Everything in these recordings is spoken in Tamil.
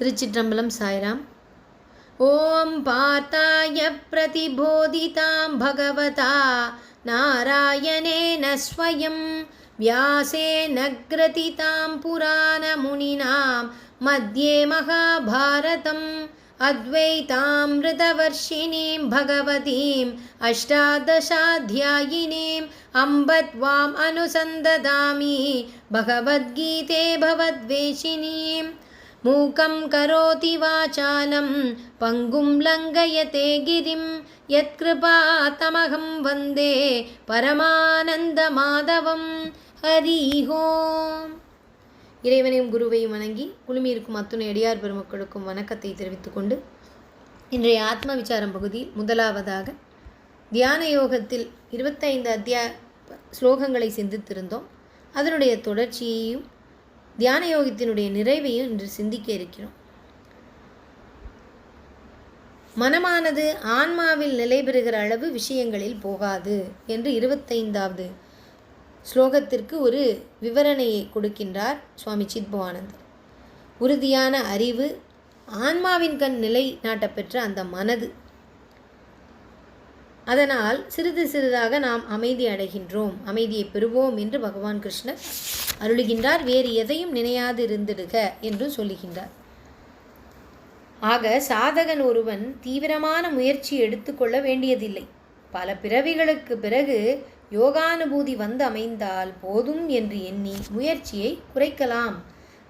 திருச்சிற்றம்பலம் சாய்ராம் ஓம் பார்த்தாய பிரதிபோதிதாம் பகவதா நாராயணேன ஸ்வயம் व्यासेन ग्रथितां पुराणमुनिनां मध्ये महाभारतम् अद्वैतामृतवर्षिणीं भगवतीम् अष्टादशाध्यायिनीम् अम्ब त्वाम् अनुसन्ददामि भगवद्गीते भवद्वेषिणीम् मूकं करोति वाचालं पङ्गुं लङ्घयते गिरिं यत्कृपातमहं वन्दे பரமானந்தமாதவம் ஹரி ஓம் இறைவனையும் குருவையும் வணங்கி குழுமியிருக்கும் அத்துணை அடியார் பெருமக்களுக்கும் வணக்கத்தை தெரிவித்துக்கொண்டு இன்றைய ஆத்ம விசாரம் பகுதியில் முதலாவதாக தியான யோகத்தில் இருபத்தைந்து அத்தியா ஸ்லோகங்களை சிந்தித்திருந்தோம் அதனுடைய தொடர்ச்சியையும் தியான யோகத்தினுடைய நிறைவையும் இன்று சிந்திக்க இருக்கிறோம். மனமானது ஆன்மாவில் நிலை பெறுகிற அளவு விஷயங்களில் போகாது என்று இருபத்தைந்தாவது ஸ்லோகத்திற்கு ஒரு விவரணையை கொடுக்கின்றார் சுவாமி சித்பவானந்தர். உறுதியான அறிவு ஆன்மாவின் கண் நிலை நாட்டப்பெற்ற அந்த மனது அதனால் சிறிது சிறிதாக நாம் அமைதி அடைகின்றோம். அமைதியை பெறுவோம் என்று பகவான் கிருஷ்ணர் அருளுகின்றார். வேறு எதையும் நினையாது இருந்திடுக என்று சொல்லுகின்றார் ஆக சாதகன் ஒருவன் தீவிரமான முயற்சி எடுத்துக்கொள்ள வேண்டியதில்லை. பல பிறவிகளுக்கு பிறகு யோகானுபூதி வந்து அமைந்தால் போதும் என்று எண்ணி முயற்சியை குறைக்கலாம்.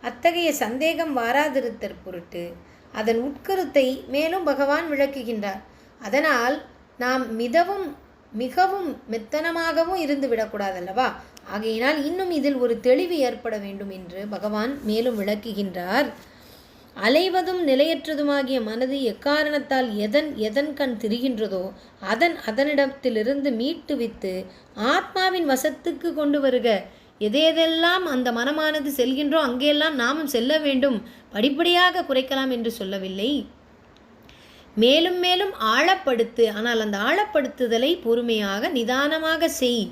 அத்தகைய சந்தேகம் வாராதிருத்தற் பொருட்டு அதன் உட்கருத்தை மேலும் பகவான் விளக்குகின்றார். அதனால் நாம் மிதவும் மிகவும் மெத்தனமாகவும் இருந்து விடக்கூடாதல்லவா ஆகையினால் இன்னும் இதில் ஒரு தெளிவு ஏற்பட வேண்டும் என்று பகவான் மேலும் விளக்குகின்றார். அலைவதும் நிலையற்றதுமாகிய மனது எக்காரணத்தால் எதன் எதன் கண் திரிகின்றதோ அதன் அதனிடத்திலிருந்து மீட்டு வித்து ஆத்மாவின் வசத்துக்கு கொண்டு வருக. எதேதெல்லாம் அந்த மனமானது செல்கின்றோ அங்கேயெல்லாம் நாமும் செல்ல வேண்டும். படிப்படியாக குறைக்கலாம் என்று சொல்லவில்லை. மேலும் மேலும் ஆழப்படுத்து ஆனால் அந்த ஆழப்படுத்துதலை பொறுமையாக நிதானமாக செய்.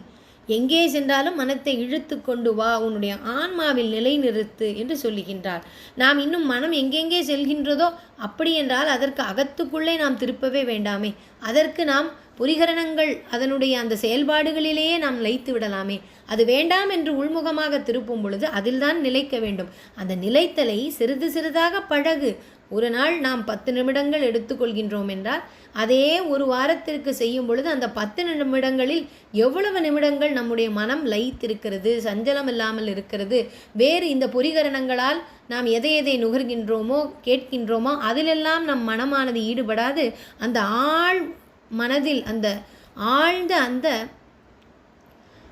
எங்கே சென்றாலும் மனத்தை இழுத்து கொண்டு வா உன்னுடைய ஆன்மாவில் நிலைநிறுத்து என்று சொல்லுகின்றார். நாம் இன்னும் மனம் எங்கெங்கே செல்கின்றதோ அப்படி என்றால் அதற்கு அகத்துக்குள்ளே நாம் திருப்பவே வேண்டாமே. அதற்கு நாம் புரிகரணங்கள் அதனுடைய அந்த செயல்பாடுகளிலேயே நாம் லைத்து விடலாமே. அது வேண்டாம் என்று உள்முகமாக திருப்பும் பொழுது அதில்தான் நிலைக்க வேண்டும். அந்த நிலைத்தலை சிறிது சிறிதாக பழகு. ஒரு நாள் நாம் பத்து நிமிடங்கள் எடுத்துக்கொள்கின்றோம் என்றால் அதே ஒரு வாரத்திற்கு செய்யும் பொழுது அந்த பத்து நிமிடங்களில் எவ்வளவு நிமிடங்கள் நம்முடைய மனம் லைத்திருக்கிறது சஞ்சலம் இல்லாமல் இருக்கிறது வேறு இந்த பொறிகரணங்களால் நாம் எதை எதை நுகர்கின்றோமோ கேட்கின்றோமோ அதிலெல்லாம் நம் மனமானது ஈடுபடாது. அந்த ஆள் மனதில் அந்த ஆழ்ந்த அந்த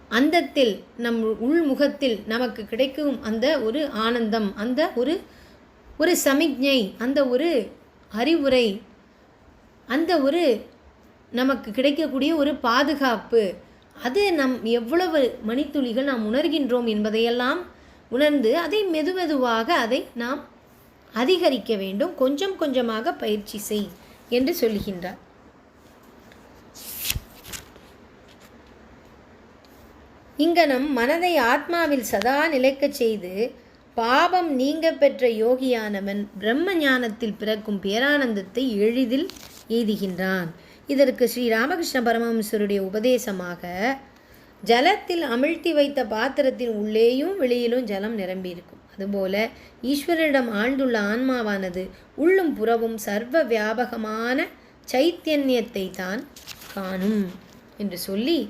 அந்தத்தில் நம் உள்முகத்தில் நமக்கு கிடைக்கும் அந்த ஒரு ஆனந்தம் அந்த ஒரு ஒரு சமிக்ஞை அந்த ஒரு அறிவுரை அந்த ஒரு நமக்கு கிடைக்கக்கூடிய ஒரு பாதுகாப்பு. அது நம் எவ்வளவு மணித்துளிகள் நாம் உணர்கின்றோம் என்பதையெல்லாம் உணர்ந்து அதை மெதுமெதுவாக அதை நாம் அதிகரிக்க வேண்டும். கொஞ்சம் கொஞ்சமாக பயிற்சி செய் என்று சொல்லுகின்றார் இங்கனம் மனதை ஆத்மாவில் சதா நிலைக்கச் செய்து பாபம் நீங்க பெற்ற யோகியானவன் பிரம்ம ஞானத்தில் பிறக்கும் பேரானந்தத்தை எளிதில் எய்துகின்றான். இதற்கு ஸ்ரீ ராமகிருஷ்ண பரமஹம்சருடைய உபதேசமாக ஜலத்தில் அமிழ்த்தி வைத்த பாத்திரத்தின் உள்ளேயும் வெளியிலும் ஜலம் நிரம்பியிருக்கும். அதுபோல ஈஸ்வரனிடம் ஆழ்ந்துள்ள ஆன்மாவானது உள்ளும் புறவும் சர்வ வியாபகமான சைத்தன்யத்தை தான் காணும் என்று சொல்லி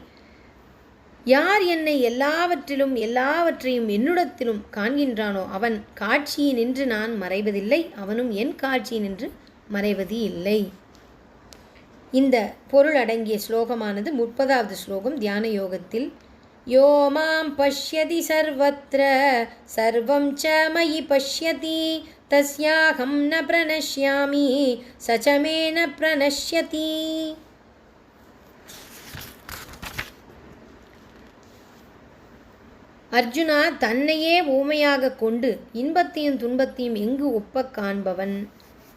யார் என்னை எல்லாவற்றிலும் எல்லாவற்றையும் என்னுடத்திலும் காண்கின்றானோ அவன் காட்சியினின்று நான் மறைவதில்லை அவனும் என் காட்சியினின்று மறைவது இல்லை. இந்த பொருள் அடங்கிய ஸ்லோகமானது முப்பதாவது ஸ்லோகம் தியான யோகத்தில் யோ மாம் பஷ்யதி சர்வத்திர சர்வம் ச மயி பஷ்யதி தஸ்யாகம் ந பிரணஷ்யாமி சச்சமே ந பிரணஷ்யதி. அர்ஜுனா தன்னையே ஊமையாக கொண்டு இன்பத்தையும் துன்பத்தையும் எங்கு ஒப்ப காண்பவன்?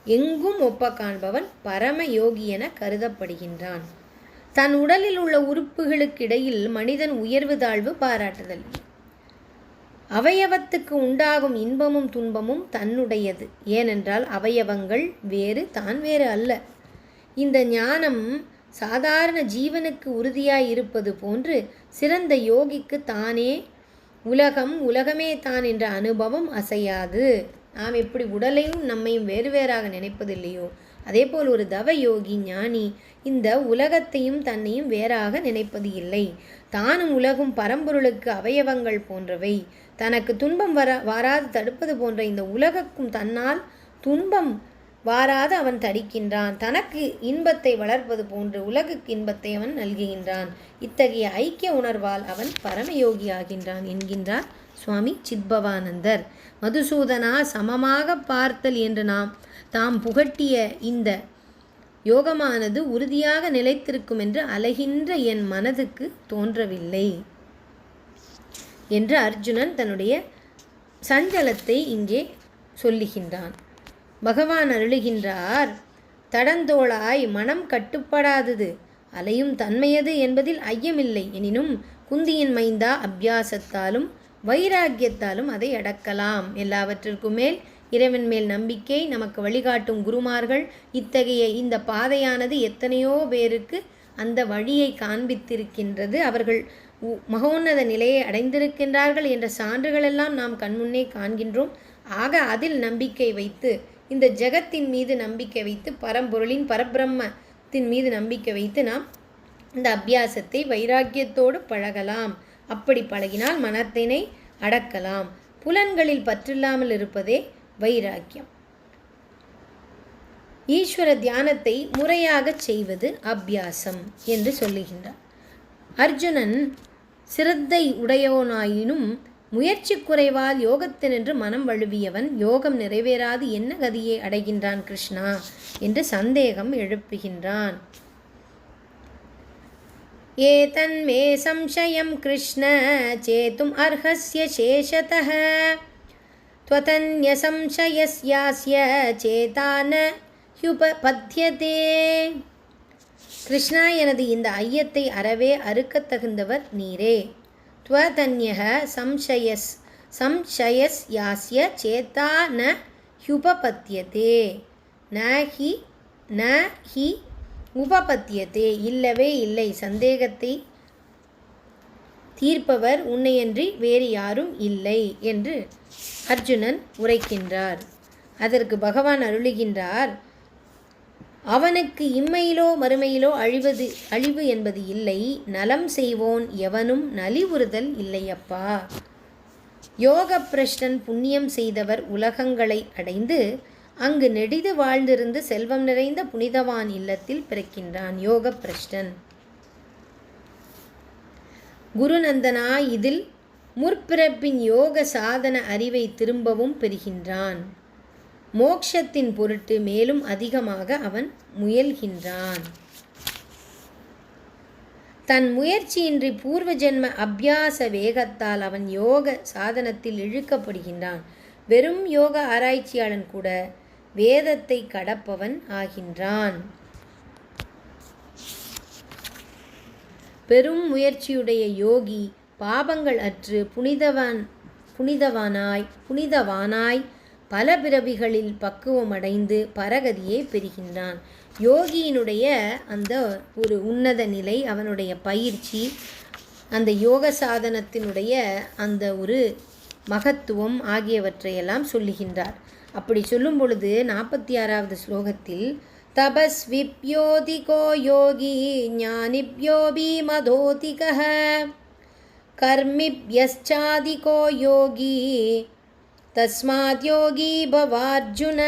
எங்கும் ஒப்ப காண்பவன் பரம யோகி என கருதப்படுகின்றான். தன் உடலில் உள்ள உறுப்புகளுக்கிடையில் மனிதன் உயர்வு தாழ்வு பாராட்டுதல். அவயவத்துக்கு உண்டாகும் இன்பமும் துன்பமும் தன்னுடையது. ஏனென்றால் அவயவங்கள் வேறு தான் வேறு அல்ல. இந்த ஞானம் சாதாரண ஜீவனுக்கு உறுதியாய் இருப்பது போன்று சிறந்த யோகிக்கு தானே உலகம் உலகமே தான் என்ற அனுபவம் அசையாது. நாம் எப்படி உடலையும் நம்மையும் வேறு வேறாக நினைப்பதில்லையோ? அதே போல் ஒரு தவ யோகி ஞானி இந்த உலகத்தையும் தன்னையும் வேறாக நினைப்பது இல்லை. தானும் உலகும் பரம்பொருளுக்கு அவயவங்கள் போன்றவை. தனக்கு துன்பம் வர வராது தடுப்பது போன்ற இந்த உலகக்கும் தன்னால் துன்பம் வாராது அவன் தடிக்கின்றான். தனக்கு இன்பத்தை வளர்ப்பது போன்று உலகுக்கு இன்பத்தை அவன் நல்குகின்றான். இத்தகைய ஐக்கிய உணர்வால் அவன் பரமயோகி ஆகின்றான் என்கின்றார் சுவாமி சித்பவானந்தர். மதுசூதனா சமமாக பார்த்தல் என்று நாம் தாம் புகட்டிய இந்த யோகமானது உறுதியாக நிலைத்திருக்கும் என்று அலைகின்ற என் மனதுக்கு தோன்றவில்லை என்று அர்ஜுனன் தன்னுடைய சஞ்சலத்தை இங்கே சொல்லுகின்றான். பகவான் அருளுகின்றார். தடந்தோளாய் மனம் கட்டுப்படாதது. அலையும் தன்மையது என்பதில் ஐயமில்லை. எனினும் குந்தியின் மைந்தா அபியாசத்தாலும் வைராக்கியத்தாலும் அதை அடக்கலாம். எல்லாவற்றிற்கும் மேல் இறைவன் மேல் நம்பிக்கை நமக்கு வழிகாட்டும் குருமார்கள் இத்தகைய இந்த பாதையானது எத்தனையோ பேருக்கு அந்த வழியை காண்பித்திருக்கின்றது. அவர்கள் மகோன்னத நிலையை அடைந்திருக்கின்றார்கள் என்ற சான்றுகளெல்லாம் நாம் கண்முன்னே காண்கின்றோம். ஆக அதில் நம்பிக்கை வைத்து இந்த ஜெகத்தின் மீது நம்பிக்கை வைத்து பரம்பொருளின் பரபிரம்மத்தின் மீது நம்பிக்கை வைத்து நாம் இந்த அபியாசத்தை வைராக்கியத்தோடு பழகலாம். அப்படி பழகினால் மனத்தினை அடக்கலாம். புலன்களில் பற்றில்லாமல் இருப்பதே வைராக்கியம். ஈஸ்வர தியானத்தை முறையாகச் செய்வது அபியாசம் என்று சொல்லுகின்றார். அர்ஜுனன் சிரத்தை உடையவனாயினும் முயற்சி குறைவால் யோகத்தினின்று மனம் வழுவியவன் யோகம் நிறைவேறாது என்ன கதியை அடைகின்றான் கிருஷ்ணா என்று சந்தேகம் எழுப்புகின்றான் एतन्मे संशयं कृष्ण चेतुम् अर्हस्य शेषतः त्वतन्यसंशयस्यास्य चेता न ஹுபபத்தியதே கிருஷ்ணா எனது இந்த ஐயத்தை அறவே அறுக்கத் தகுந்தவர் நீரே त्वधन्यः संशयस् संशयस् यास्य चेता ந ह्युपपद्यते। ந ஹி ந ஹி உபபத்தியதே இல்லவே இல்லை சந்தேகத்தை தீர்ப்பவர் உன்னையன்றி வேறு யாரும் இல்லை என்று அர்ஜுனன் உரைக்கின்றார். அதற்கு பகவான் அருளுகின்றார் அவனுக்கு இம்மையிலோ மறுமையிலோ அழிவது அழிவு என்பது இல்லை. நலம் செய்வோன் எவனும் நலிவுறுதல் இல்லையப்பா. யோக பிரஷ்டன் புண்ணியம் செய்தவர் உலகங்களை அடைந்து அங்கு நெடிது வாழ்ந்திருந்து செல்வம் நிறைந்த புனிதவான் இல்லத்தில் பிறக்கின்றான் யோக பிரஷ்டன் குருநந்தனா இதில் முற்பிறப்பின் யோக சாதன அறிவை திரும்பவும் பெறுகின்றான். மோக்ஷத்தின் பொருட்டு மேலும் அதிகமாக அவன் முயல்கின்றான். தன் முயற்சியின்றி பூர்வ ஜென்ம அபியாச வேகத்தால் அவன் யோக சாதனத்தில் இழுக்கப்படுகின்றான். வெறும் யோக ஆராய்ச்சியாளன் கூட வேதத்தை கடப்பவன் ஆகின்றான். பெரும் முயற்சியுடைய யோகி பாபங்கள் அற்று புனிதவான் புனிதவானாய் புனிதவானாய் பல பிறவிகளில் பக்குவமடைந்து பரகதியை பெறுகின்றான். யோகியினுடைய அந்த ஒரு உன்னத நிலை அவனுடைய பயிற்சி அந்த யோக சாதனத்தினுடைய அந்த ஒரு மகத்துவம் ஆகியவற்றையெல்லாம் சொல்லுகின்றார். அப்படி சொல்லும் பொழுது நாற்பத்தி ஆறாவது ஸ்லோகத்தில் தபஸ்விப்யோதிகோ யோகி ஞானிப்யோபி மதோதிகः கர்மிப்யச்சாதிகோ யோகி தஸ்மாத் யோகி பவார்ஜுன.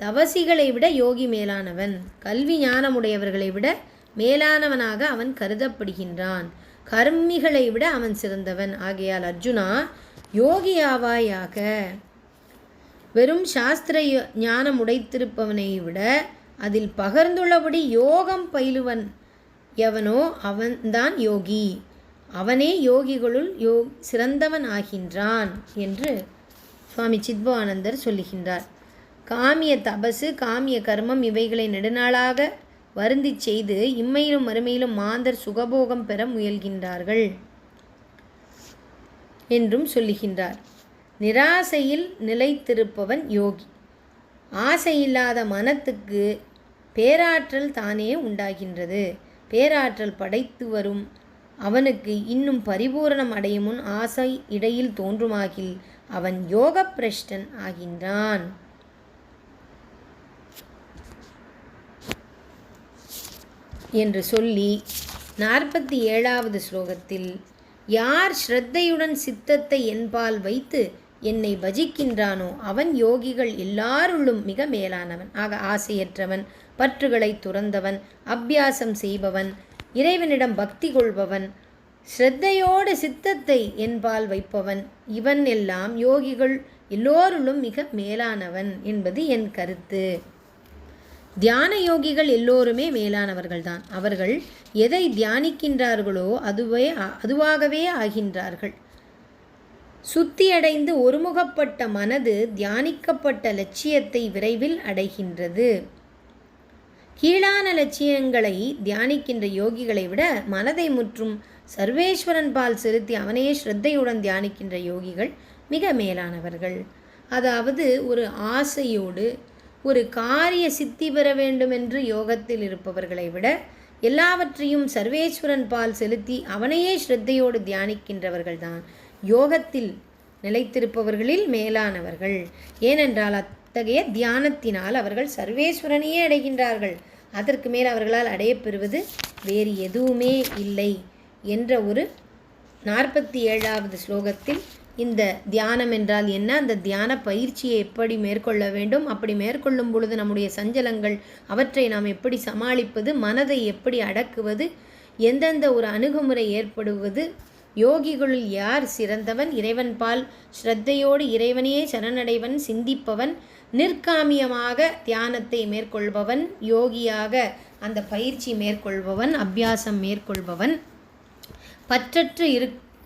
தவசிகளை விட யோகி மேலானவன். கல்வி ஞானமுடையவர்களை விட மேலானவனாக அவன் கருதப்படுகின்றான். கர்மிகளை விட அவன் சிறந்தவன். ஆகையால் அர்ஜுனா யோகியாவாயாக வெறும் சாஸ்திர ஞானம் உடைத்திருப்பவனை விட அதில் பகர்ந்துள்ளபடி யோகம் பயிலுவன் எவனோ அவன்தான் யோகி. அவனே யோகிகளுள் யோ சிறந்தவன் ஆகின்றான் என்று சுவாமி சித்பவானந்தர் சொல்லுகின்றார் காமிய தபசு காமிய கர்மம் இவைகளை நெடுநாளாக வருந்தி செய்து இம்மையிலும் மறுமையிலும் மாந்தர் சுகபோகம் பெற முயல்கின்றார்கள் என்றும் சொல்லுகின்றார். நிராசையில் நிலைத்திருப்பவன் யோகி. ஆசையில்லாத மனத்துக்கு பேராற்றல் தானே உண்டாகின்றது. பேராற்றல் படைத்து வரும். அவனுக்கு இன்னும் பரிபூரணம் அடையும் முன் ஆசை இடையில் தோன்றுமாகில் அவன் யோக பிரஷ்டன் ஆகின்றான். என்று சொல்லி நாற்பத்தி ஏழாவது ஸ்லோகத்தில் யார் ஸ்ரத்தையுடன் சித்தத்தை என்பால் வைத்து என்னை பஜிக்கின்றானோ அவன் யோகிகள் எல்லாருள்ளும் மிக மேலானவன். ஆக ஆசையற்றவன் பற்றுகளை துறந்தவன் அபியாசம் செய்பவன் இறைவனிடம் பக்தி கொள்பவன் ஸ்ரத்தையோடு சித்தத்தை என்பால் வைப்பவன். இவன் எல்லாம் யோகிகள் எல்லோருளும் மிக மேலானவன் என்பது என் கருத்து. தியான யோகிகள் எல்லோருமே மேலானவர்கள்தான். அவர்கள் எதை தியானிக்கின்றார்களோ அதுவே அதுவாகவே ஆகின்றார்கள். சுத்தியடைந்து ஒருமுகப்பட்ட மனது தியானிக்கப்பட்ட லட்சியத்தை விரைவில் அடைகின்றது. கீழான லட்சியங்களை தியானிக்கின்ற யோகிகளை விட மனதை முற்றும் சர்வேஸ்வரன் பால் செலுத்தி அவனையே ஸ்ரத்தையுடன் தியானிக்கின்ற யோகிகள் மிக மேலானவர்கள். அதாவது ஒரு ஆசையோடு ஒரு காரிய சித்தி பெற வேண்டும் என்று யோகத்தில் இருப்பவர்களை விட எல்லாவற்றையும் சர்வேஸ்வரன் பால் செலுத்தி அவனையே ஸ்ரத்தையோடு தியானிக்கின்றவர்கள்தான். யோகத்தில் நிலைத்திருப்பவர்களில் மேலானவர்கள். ஏனென்றால் அத்தகைய தியானத்தினால் அவர்கள் சர்வேஸ்வரனையே அடைகின்றார்கள். அதற்கு மேல் அவர்களால் அடையப்பெறுவது வேறு எதுவுமே இல்லை என்ற ஒரு நாற்பத்தி ஏழாவது ஸ்லோகத்தில் இந்த தியானம் என்றால் என்ன? அந்த தியான பயிற்சியை எப்படி மேற்கொள்ள வேண்டும்? அப்படி மேற்கொள்ளும் பொழுது நம்முடைய சஞ்சலங்கள் அவற்றை நாம் எப்படி சமாளிப்பது? மனதை எப்படி அடக்குவது? எந்தெந்த ஒரு அணுகுமுறை ஏற்படுவது? யோகிகளுள் யார் சிறந்தவன்? இறைவன் பால் ஸ்ரத்தையோடு இறைவனையே சரணடைவன் சிந்திப்பவன் நிற்காமியமாக தியானத்தை மேற்கொள்பவன் யோகியாக அந்த பயிற்சி மேற்கொள்பவன் அபியாசம் மேற்கொள்பவன். பற்றற்று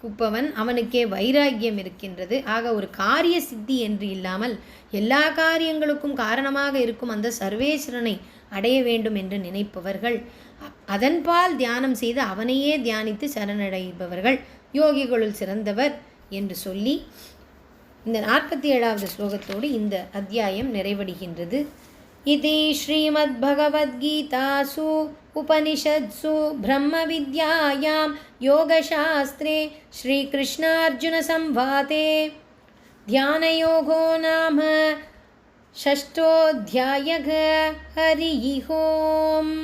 குப்பவன் அவனுக்கே வைராக்கியம் இருக்கின்றது. ஆக ஒரு காரிய சித்தி என்று இல்லாமல் எல்லா காரியங்களுக்கும் காரணமாக இருக்கும் அந்த சர்வேஸ்வரனை அடைய வேண்டும் என்று நினைப்பவர்கள் அதன்பால் தியானம் செய்து அவனையே தியானித்து சரணடைபவர்கள் யோகிகளுள் சிறந்தவர் என்று சொல்லி இந்த நாற்பத்தி ஏழாவது ஸ்லோகத்தோடு இந்த அத்தியாயம் நிறைவடைகின்றது इति श्रीमद्भगवद्गीतासु उपनिषत्सु ब्रह्मविद्यायां योगशास्त्रे श्रीकृष्णार्जुनसंवादे ध्यानयोगो नाम षष्ठोऽध्यायः हरिः ओम्